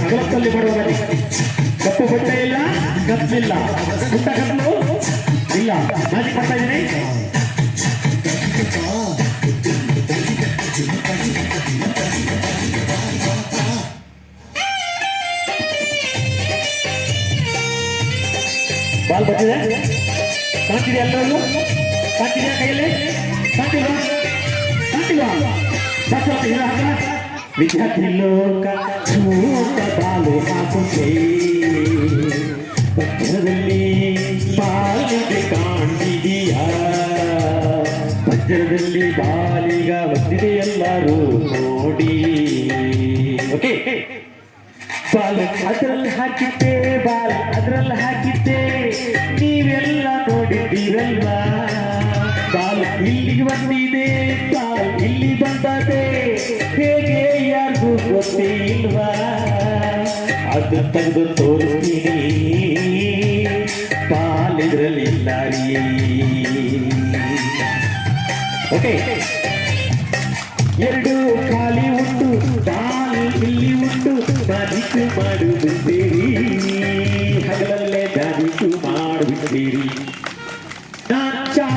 ಹಗಲತ್ತಲ್ಲಿ ಮಾಡುವ ಕಪ್ಪು ಬಟ್ಟೆ ಇಲ್ಲ ಕಪ್ಪಿಲ್ಲ ಪುಟ್ಟ ಕಪ್ಪು ಇಲ್ಲ. ಮ್ಯಾಜಿಕ್ ಮಾಡ್ತಾ ಇದ್ದೀನಿ. ಬಾಲ್ ಬರ್ತಿದೆ. ಕಾಣ್ತಿದೆ ಎಲ್ಲರಲ್ಲೂ? ಕಾಣ್ತಿದೆಯಾ ಕೈಯಲ್ಲಿ? ಇಲ್ಲ ವಿದ್ಯಾರ್ಥಿ ಲೋಕ ಚೂಟ ಬಾಲು ಹಾಕುತ್ತೆ. ಪತ್ರದಲ್ಲಿ ಬಾಲಿಗೆ ಕಾಣ್ತಿದೀಯಾ? ಪತ್ರದಲ್ಲಿ ಬಾಲಿಗ ಬಂದಿದೆ ಎಲ್ಲರೂ ನೋಡಿ. ಓಕೆ. ಬಾಲ್ ಅದರಲ್ಲಿ ಹಾಕಿದ್ದೆ, ಬಾಲ್ ಅದರಲ್ಲಿ ಹಾಕಿದ್ದೆ பாடு திரள்வா கால் ಇಲ್ಲಿ ಬಂದಿದೆ ಕಾಲ್ ಇಲ್ಲಿ ಬಂದದೆ ಹೇಗೆ ಯಾರಿಗೂ ಗೊತ್ತಿಲ್ವಾ ಅದು ತಂದು ತೋರಿಸ್ತೀನಿ ಕಾಲಿದ್ರಲಿಲ್ಲ ರೀ ಓಕೆ ಎರಡು ಖಾಲಿ ಉಂಟು ಕಾಲು ಇಲ್ಲಿ ಉಂಟು ಸಾಧಿಸು ಮಾಡುತ್ತಿದ್ದೀರಿ ಹಗಲಲ್ಲೇ ಸಾಧಿಸು ಮಾಡುತ್ತೀರಿ চার